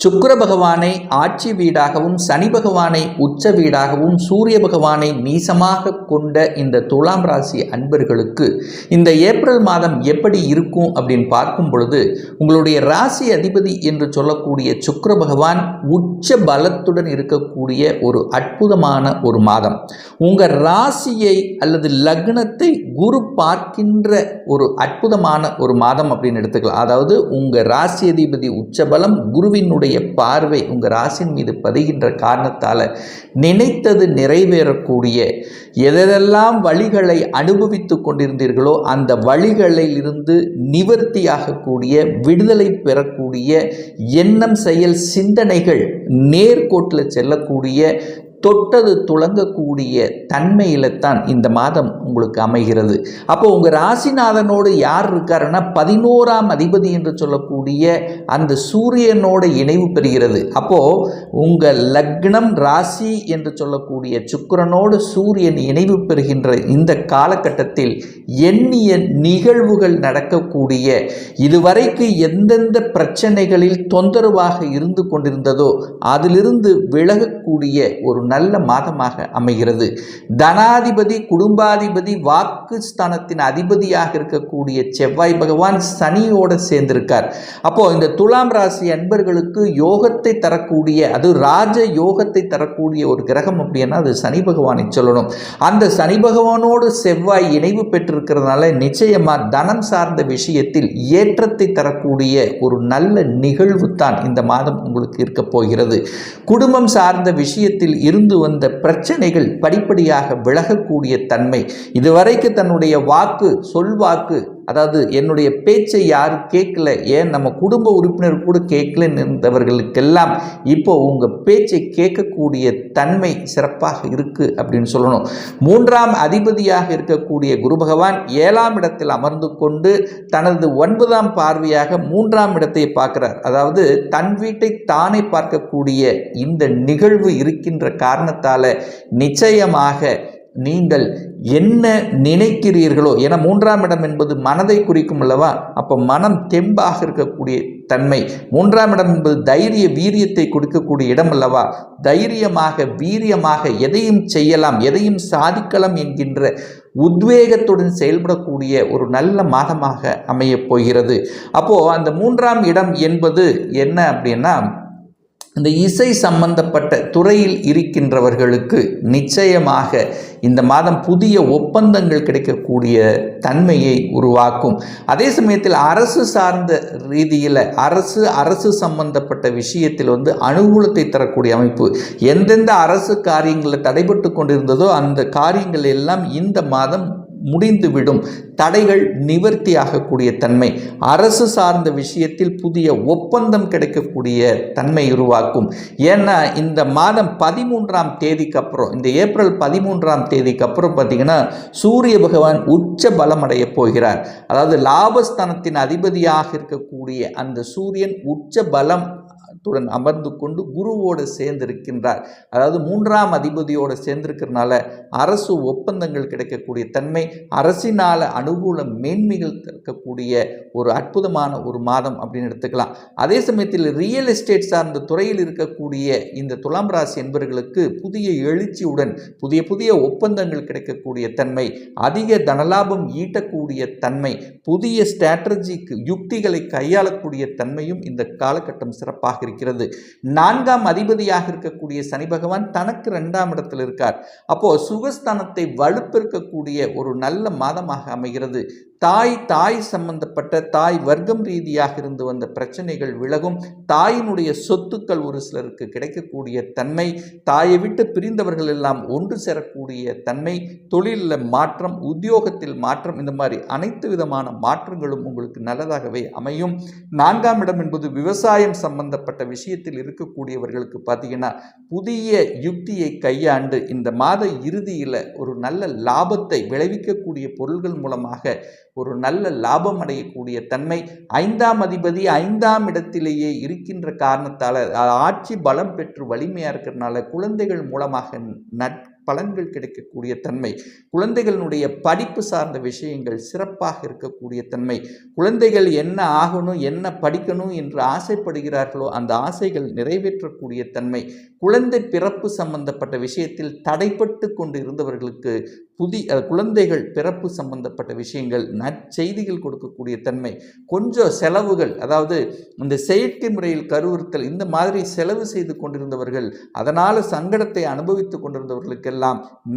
சுக்கர பகவானை ஆட்சி வீடாகவும் சனி பகவானை உச்ச வீடாகவும் சூரிய பகவானை நீசமாக கொண்ட இந்த துலாம் ராசி அன்பர்களுக்கு இந்த ஏப்ரல் மாதம் எப்படி இருக்கும் அப்படின்னு பார்க்கும் பொழுது உங்களுடைய ராசி அதிபதி என்று சொல்லக்கூடிய சுக்கர பகவான் உச்ச பலத்துடன் இருக்கக்கூடிய ஒரு அற்புதமான ஒரு மாதம். உங்கள் ராசியை அல்லது லக்னத்தை குரு பார்க்கின்ற ஒரு அற்புதமான ஒரு மாதம் அப்படின்னு எடுத்துக்கலாம். அதாவது உங்கள் ராசி அதிபதி உச்சபலம் குருவினுடைய பார்வை உங்கள் ராசின் மீது பதிகின்ற காரணத்தால் நினைத்தது நிறைவேறக்கூடிய எதெல்லாம் வழிகளை அனுபவித்து கொண்டிருந்தீர்களோ அந்த வழிகளில் இருந்து நிவர்த்தியாகக்கூடிய விடுதலை பெறக்கூடிய எண்ணம் செயல் சிந்தனைகள் நேர்கோட்டில் செல்லக்கூடிய தொட்டது துளங்கக்கூடிய தன்மையில்தான் இந்த மாதம் உங்களுக்கு அமைகிறது. அப்போ உங்கள் ராசிநாதனோடு யார் இருக்காருன்னா பதினோராம் அதிபதி என்று சொல்லக்கூடிய அந்த சூரியனோட இணைவு பெறுகிறது. அப்போ உங்கள் லக்னம் ராசி என்று சொல்லக்கூடிய சுக்கிரனோடு சூரியன் இணைவு பெறுகின்ற இந்த காலகட்டத்தில் எண்ணிய நிகழ்வுகள் நடக்கக்கூடிய இதுவரைக்கு எந்தெந்த பிரச்சனைகளில் தொந்தரவாக இருந்து கொண்டிருந்ததோ அதிலிருந்து விலகக்கூடிய ஒரு நல்ல மாதமாக அமைகிறது. தனாதிபதி குடும்பாதிபதி வாக்கு ஸ்தானத்தின் அதிபதியாக இருக்கக்கூடிய செவ்வாய் பகவான் சனியோடு சேர்ந்திருக்கார். அப்போ இந்த துலாம் ராசி அன்பர்களுக்கு யோகத்தை தரக்கூடிய அது ராஜ யோகத்தை தரக்கூடிய ஒரு கிரகம் அப்படின்னா அது சனி பகவானை சொல்லணும். அந்த சனி பகவானோடு செவ்வாய் இணைவு பெற்றிருக்கிறதுனால நிச்சயமா தனம் சார்ந்த விஷயத்தில் ஏற்றத்தை தரக்கூடிய ஒரு நல்ல நிகழ்வு தான் இந்த மாதம் உங்களுக்கு இருக்க போகிறது குடும்பம் சார்ந்த விஷயத்தில் இருந்து வந்த பிரச்சனைகள் படிப்படியாக விலகக்கூடிய தன்மை. இதுவரைக்கு தன்னுடைய வாக்கு சொல்வாக்கு அதாவது என்னுடைய பேச்சை யாரும் கேட்கல ஏன் நம்ம குடும்ப உறுப்பினர் கூட கேட்கல இருந்தவர்களுக்கெல்லாம் இப்போ உங்கள் பேச்சை கேட்கக்கூடிய தன்மை சிறப்பாக இருக்குது அப்படின்னு சொல்லணும். மூன்றாம் அதிபதியாக இருக்கக்கூடிய குரு பகவான் ஏழாம் இடத்தில் அமர்ந்து கொண்டு தனது ஒன்பதாம் பார்வையாக மூன்றாம் இடத்தை பார்க்கிறார். அதாவது தன் வீட்டை தானே பார்க்கக்கூடிய இந்த நிகழ்வு இருக்கின்ற காரணத்தால் நிச்சயமாக நீங்கள் என்ன நினைக்கிறீர்களோ என மூன்றாம் இடம் என்பது மனதை குறிக்கும் அல்லவா? அப்போ மனம் தெம்பாக இருக்கக்கூடிய தன்மை. மூன்றாம் இடம் என்பது தைரிய வீரியத்தை கொடுக்கக்கூடிய இடம் அல்லவா? தைரியமாக வீரியமாக எதையும் செய்யலாம் எதையும் சாதிக்கலாம் என்கின்ற உத்வேகத்துடன் செயல்படக்கூடிய ஒரு நல்ல மாதமாக அமையப் போகிறது. அப்போது அந்த மூன்றாம் இடம் என்பது என்ன அப்படின்னா இந்த இசை சம்பந்தப்பட்ட துறையில் இருக்கின்றவர்களுக்கு நிச்சயமாக இந்த மாதம் புதிய ஒப்பந்தங்கள் கிடைக்கக்கூடிய தன்மையை உருவாக்கும். அதே சமயத்தில் அரசு சார்ந்த ரீதியில் அரசு அரசு சம்பந்தப்பட்ட விஷயத்தில் வந்து அனுகூலத்தை தரக்கூடிய அமைப்பு எந்தெந்த அரசு காரியங்களில் தடைபட்டு கொண்டிருந்ததோ அந்த காரியங்கள் எல்லாம் இந்த மாதம் முடிந்துவிடும். தடைகள் நிவர்த்தியாகக்கூடிய தன்மை. அரசு சார்ந்த விஷயத்தில் புதிய ஒப்பந்தம் கிடைக்கக்கூடிய தன்மை உருவாக்கும். ஏன்னா இந்த மாதம் பதிமூன்றாம் தேதிக்கு அப்புறம் இந்த ஏப்ரல் பதிமூன்றாம் தேதிக்கு அப்புறம் பார்த்தீங்கன்னா சூரிய பகவான் உச்ச பலம் அடைய போகிறார். அதாவது லாபஸ்தானத்தின் அதிபதியாக இருக்கக்கூடிய அந்த சூரியன் உச்ச பலம் துடன் அமர்ந்து கொண்டு குருவோடு சேர்ந்திருக்கின்றார். அதாவது மூன்றாம் அதிபதியோடு சேர்ந்திருக்கிறனால அரசு ஒப்பந்தங்கள் கிடைக்கக்கூடிய தன்மை அரசினால் அனுகூல மேன்மைகள் இருக்கக்கூடிய ஒரு அற்புதமான ஒரு மாதம் அப்படின்னு எடுத்துக்கலாம். அதே சமயத்தில் ரியல் எஸ்டேட் சார்ந்த துறையில் இருக்கக்கூடிய இந்த துலாம் ராசி என்பவர்களுக்கு புதிய எழுச்சியுடன் புதிய புதிய ஒப்பந்தங்கள் கிடைக்கக்கூடிய தன்மை அதிக தனலாபம் ஈட்டக்கூடிய தன்மை புதிய ஸ்ட்ராட்டஜிக்கு யுக்திகளை கையாளக்கூடிய தன்மையும் இந்த காலகட்டம் சிறப்பாக இருக்கிறது. நான்காம் அதிபதியாக இருக்கக்கூடிய சனி பகவான் தனக்கு ரெண்டாம் இடத்தில் இருக்கார். அப்போ சுகஸ்தானத்தை வலுப்பெருக்கக்கூடிய ஒரு நல்ல மாதமாக அமைகிறது. தாய் தாய் சம்பந்தப்பட்ட தாய் வர்க்கம் ரீதியாக இருந்து வந்த பிரச்சனைகள் விலகும். தாயினுடைய சொத்துக்கள் ஒரு சிலருக்கு கிடைக்கக்கூடிய தன்மை தாயை விட்டு பிரிந்தவர்கள் எல்லாம் ஒன்று சேரக்கூடிய தன்மை தொழிலில் மாற்றம் உத்தியோகத்தில் மாற்றம் இந்த மாதிரி அனைத்து விதமான மாற்றங்களும் உங்களுக்கு நல்லதாகவே அமையும். நான்காம் இடம் என்பது விவசாயம் சம்பந்தப்பட்ட விஷயத்தில் இருக்கக்கூடியவர்களுக்கு பார்த்தீங்கன்னா புதிய யுக்தியை கையாண்டு இந்த மாத இறுதியில் ஒரு நல்ல லாபத்தை விளைவிக்கக்கூடிய பொருள்கள் மூலமாக ஒரு நல்ல லாபம் அடையக்கூடிய தன்மை ஐந்தாம் அதிபதி ஐந்தாம் இடத்திலேயே இருக்கின்ற காரணத்தால் ஆட்சி பலம் பெற்று வலிமையாக இருக்கிறதுனால குழந்தைகள் மூலமாக நட் பலன்கள் கிடைக்கக்கூடிய தன்மை. குழந்தைகளினுடைய படிப்பு சார்ந்த விஷயங்கள் சிறப்பாக இருக்கக்கூடிய தன்மை. குழந்தைகள் என்ன ஆகணும் என்ன படிக்கணும் என்று ஆசைப்படுகிறார்களோ அந்த ஆசைகள் நிறைவேற்றக்கூடிய தன்மை. குழந்தை பிறப்பு சம்பந்தப்பட்ட விஷயத்தில் தடைப்பட்டு கொண்டு இருந்தவர்களுக்கு புதிய குழந்தைகள் பிறப்பு சம்பந்தப்பட்ட விஷயங்கள் நற்செய்திகள் கொடுக்கக்கூடிய தன்மை. கொஞ்சம் செலவுகள் அதாவது இந்த செயற்கை முறையில் கருவுறுத்தல் இந்த மாதிரி செலவு செய்து கொண்டிருந்தவர்கள் அதனால் சங்கடத்தை அனுபவித்து கொண்டிருந்தவர்களுக்கெல்லாம்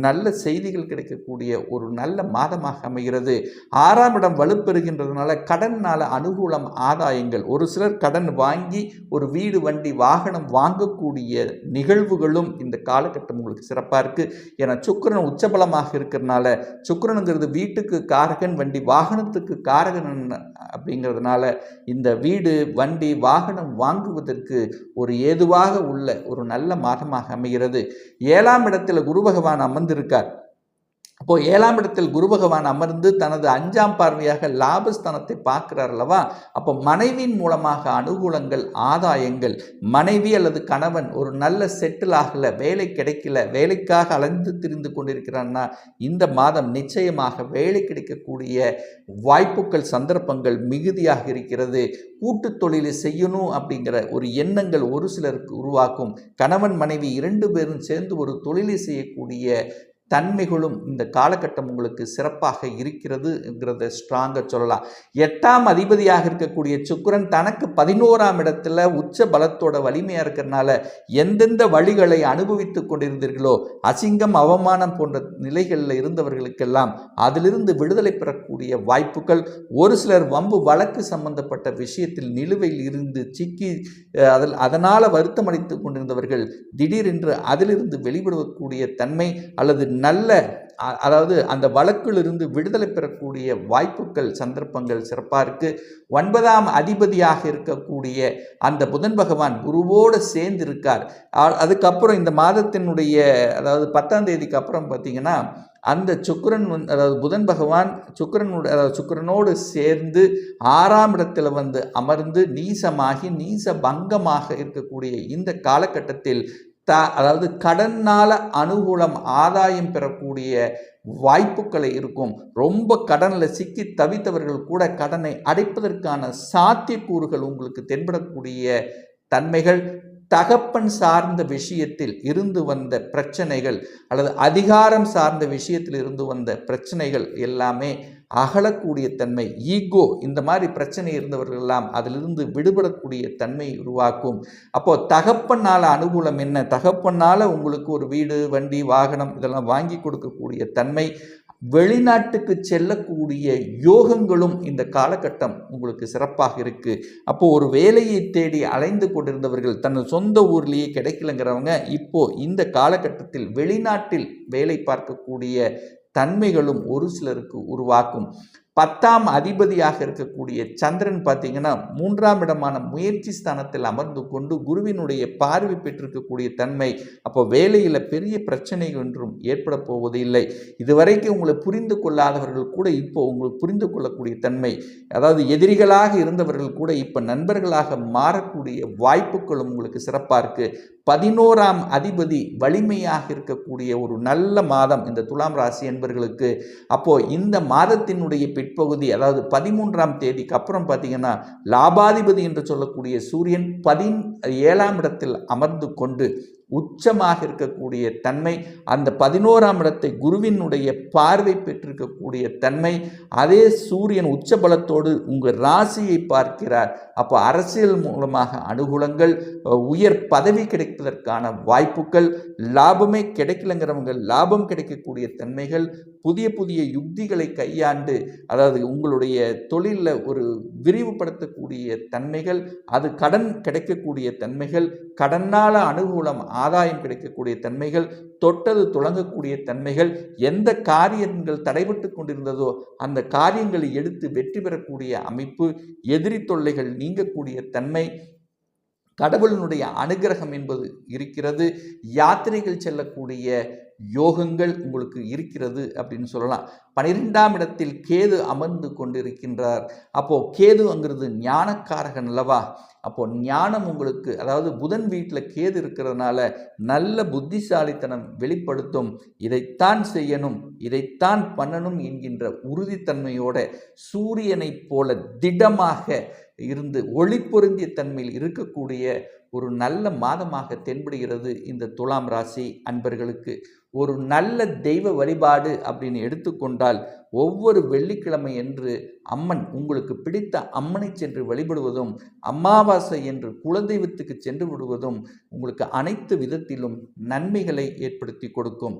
நல்ல செய்திகள் கிடைக்கக்கூடிய ஒரு நல்ல மாதமாக அமைகிறது. ஆறாம் இடம் வலுப்பெறுகின்றதுனால கடனால் அனுகூலம் ஆதாயங்கள். ஒரு சிலர் கடன் வாங்கி ஒரு வீடு வண்டி வாகனம் வாங்கக்கூடிய நிகழ்வுகளும் இந்த காலகட்டம் உங்களுக்கு சிறப்பாக இருக்குது ஏன்னா சுக்கரன் உச்சபலமாக இருக்கிறதுனால சுக்கரனுங்கிறது வீட்டுக்கு காரகன் வண்டி வாகனத்துக்கு காரகன் அப்படிங்கிறதுனால இந்த வீடு வண்டி வாகனம் வாங்குவதற்கு ஒரு ஏதுவாக உள்ள ஒரு நல்ல மாதமாக அமைகிறது. ஏழாம் இடத்தில் குருவ பகவான் அமர்ந்திருக்கார். அப்போ ஏழாம் இடத்தில் குரு பகவான் அமர்ந்து தனது அஞ்சாம் பார்வையாக லாபஸ்தானத்தை பார்க்கிறார் அல்லவா? அப்போ மனைவியின் மூலமாக அனுகூலங்கள் ஆதாயங்கள் மனைவி அல்லது கணவன் ஒரு நல்ல செட்டில் ஆகல வேலை கிடைக்கல வேலைக்காக அலைந்து திரிந்து கொண்டிருக்கிறான்னா இந்த மாதம் நிச்சயமாக வேலை கிடைக்கக்கூடிய வாய்ப்புகள் சந்தர்ப்பங்கள் மிகுதியாக இருக்கிறது. கூட்டு தொழிலை செய்யணும் அப்படிங்கிற ஒரு எண்ணங்கள் ஒரு சிலருக்கு உருவாக்கும். கணவன் மனைவி இரண்டு பேரும் சேர்ந்து ஒரு தொழிலை செய்யக்கூடிய தன்மைகளும் இந்த காலகட்டம் உங்களுக்கு சிறப்பாக இருக்கிறதுங்கிறத ஸ்ட்ராங்காக சொல்லலாம். எட்டாம் அதிபதியாக இருக்கக்கூடிய சுக்கிரன் தனக்கு பதினோராம் இடத்துல உச்ச பலத்தோட வலிமையாக இருக்கிறனால எந்தெந்த வழிகளை அனுபவித்து கொண்டிருந்தீர்களோ அசிங்கம் அவமானம் போன்ற நிலைகளில் இருந்தவர்களுக்கெல்லாம் அதிலிருந்து விடுதலை பெறக்கூடிய வாய்ப்புகள் ஒரு சிலர் வம்பு வழக்கு சம்பந்தப்பட்ட விஷயத்தில் நிலுவையில் இருந்து சிக்கி அதில் அதனால் வருத்தமடைத்து கொண்டிருந்தவர்கள் திடீரென்று அதிலிருந்து வெளிவிடக்கூடிய தன்மை அல்லது நல்ல அதாவது அந்த வழக்கிலிருந்து விடுதலை பெறக்கூடிய வாய்ப்புகள் சந்தர்ப்பங்கள் சிறப்பாக இருக்குது ஒன்பதாம் அதிபதியாக இருக்கக்கூடிய அந்த புதன் பகவான் குருவோடு சேர்ந்து இருக்கார் அதுக்கப்புறம் இந்த மாதத்தினுடைய அதாவது பத்தாம் தேதிக்கு அப்புறம் பார்த்தீங்கன்னா அந்த சுக்கரன் வந்து அதாவது புதன் பகவான் சுக்கரனுடைய அதாவது சுக்கரனோடு சேர்ந்து ஆறாம் இடத்துல வந்து அமர்ந்து நீசமாகி நீச பங்கமாக இருக்கக்கூடிய இந்த காலகட்டத்தில் த அதாவது கடனால் அனுகூலம் ஆதாயம் பெறக்கூடிய வாய்ப்புகளை இருக்கும். ரொம்ப கடனில் சிக்கி தவித்தவர்கள் கூட கடனை அடைப்பதற்கான சாத்தியக்கூறுகள் உங்களுக்கு தென்படக்கூடிய தன்மைகள் தகப்பன் சார்ந்த விஷயத்தில் இருந்து வந்த பிரச்சனைகள் அல்லது அதிகாரம் சார்ந்த விஷயத்தில் இருந்து வந்த பிரச்சனைகள் எல்லாமே அகலக்கூடிய தன்மை ஈகோ இந்த மாதிரி பிரச்சனை இருந்தவர்கள் எல்லாம் அதிலிருந்து விடுபடக்கூடிய தன்மை உருவாக்கும். அப்போ தகப்பனால் அனுகூலம் என்ன? தகப்பனால் உங்களுக்கு ஒரு வீடு வண்டி வாகனம் இதெல்லாம் வாங்கி கொடுக்கக்கூடிய தன்மை வெளிநாட்டுக்கு செல்லக்கூடிய யோகங்களும் இந்த காலகட்டம் உங்களுக்கு சிறப்பாக இருக்குது அப்போது ஒரு வேலையை தேடி அலைந்து கொண்டிருந்தவர்கள் தன் சொந்த ஊர்லேயே கிடைக்கலங்கிறவங்க இப்போது இந்த காலகட்டத்தில் வெளிநாட்டில் வேலை பார்க்கக்கூடிய தன்மைகளும் ஒரு சிலருக்கு உருவாக்கும். பத்தாம் அதிபதியாக இருக்கக்கூடிய சந்திரன் பார்த்தீங்கன்னா மூன்றாம் இடமான முயற்சி ஸ்தானத்தில் அமர்ந்து கொண்டு குருவினுடைய பார்வை பெற்றிருக்கக்கூடிய தன்மை அப்போ வேலையில் பெரிய பிரச்சனை ஒன்றும் ஏற்பட போவது இல்லை. இதுவரைக்கும் உங்களை புரிந்து கொள்ளாதவர்கள் கூட இப்போ உங்களுக்கு புரிந்து கொள்ளக்கூடிய தன்மை அதாவது எதிரிகளாக இருந்தவர்கள் கூட இப்போ நண்பர்களாக மாறக்கூடிய வாய்ப்புகளும் உங்களுக்கு சிறப்பாக இருக்குது பதினோராம் அதிபதி வலிமையாக இருக்கக்கூடிய ஒரு நல்ல மாதம் இந்த துலாம் ராசி என்பர்களுக்கு. அப்போது இந்த மாதத்தினுடைய பிற்பகுதி அதாவது பதிமூன்றாம் தேதிக்கு அப்புறம் பார்த்தீங்கன்னா லாபாதிபதி என்று சொல்லக்கூடிய சூரியன் பதின் ஏழாம் இடத்தில் அமர்ந்து கொண்டு உச்சமாக இருக்கக்கூடிய தன்மை அந்த பதினோராம் இடத்தை குருவினுடைய பார்வை பெற்றிருக்கக்கூடிய தன்மை அதே சூரியன் உச்ச பலத்தோடு உங்கள் ராசியை பார்க்கிறார். அப்போ அரசியல் மூலமாக அனுகூலங்கள் உயர் பதவி கிடைப்பதற்கான வாய்ப்புகள் லாபமே கிடைக்கலங்கிறவங்க லாபம் கிடைக்கக்கூடிய தன்மைகள் புதிய புதிய யுக்திகளை கையாண்டு அதாவது உங்களுடைய தொழிலில் ஒரு விரிவுபடுத்தக்கூடிய தன்மைகள் அது கடன் கிடைக்கக்கூடிய தன்மைகள் கடனால் அனுகூலம் ஆதாயம் கிடைக்கக்கூடிய தன்மைகள் தொட்டது துளங்கக்கூடிய தன்மைகள் எந்த காரியங்கள் தடைபட்டு கொண்டிருந்ததோ அந்த காரியங்களை எடுத்து வெற்றி பெறக்கூடிய அமைப்பு எதிரி தொல்லைகள் நீங்கக்கூடிய தன்மை கடவுளினுடைய அனுகிரகம் என்பது இருக்கிறது. யாத்திரைகள் செல்லக்கூடிய யோகங்கள் உங்களுக்கு இருக்கிறது அப்படின்னு சொல்லலாம். பனிரெண்டாம் இடத்தில் கேது அமர்ந்து கொண்டிருக்கின்றார். அப்போ கேதுங்கிறது ஞானக்காரகன் அல்லவா? அப்போ ஞானம் உங்களுக்கு அதாவது புதன் வீட்டில் கேது இருக்கிறதுனால நல்ல புத்திசாலித்தனம் வெளிப்படுத்தும். இதைத்தான் செய்யணும் இதைத்தான் பண்ணணும் என்கின்ற உறுதித்தன்மையோட சூரியனைப் போல திடமாக இருந்து ஒளி பொருந்திய தன்மையில் இருக்கக்கூடிய ஒரு நல்ல மாதமாக தென்படுகிறது இந்த துலாம் ராசி அன்பர்களுக்கு. ஒரு நல்ல தெய்வ வழிபாடு அப்படின்னு எடுத்துக்கொண்டால் ஒவ்வொரு வெள்ளிக்கிழமை என்று அம்மன் உங்களுக்கு பிடித்த அம்மனை சென்று வழிபடுவதும் அமாவாசை என்று குலதெய்வத்துக்கு சென்று விடுவதும் உங்களுக்கு அனைத்து விதத்திலும் நன்மைகளை ஏற்படுத்தி கொடுக்கும்.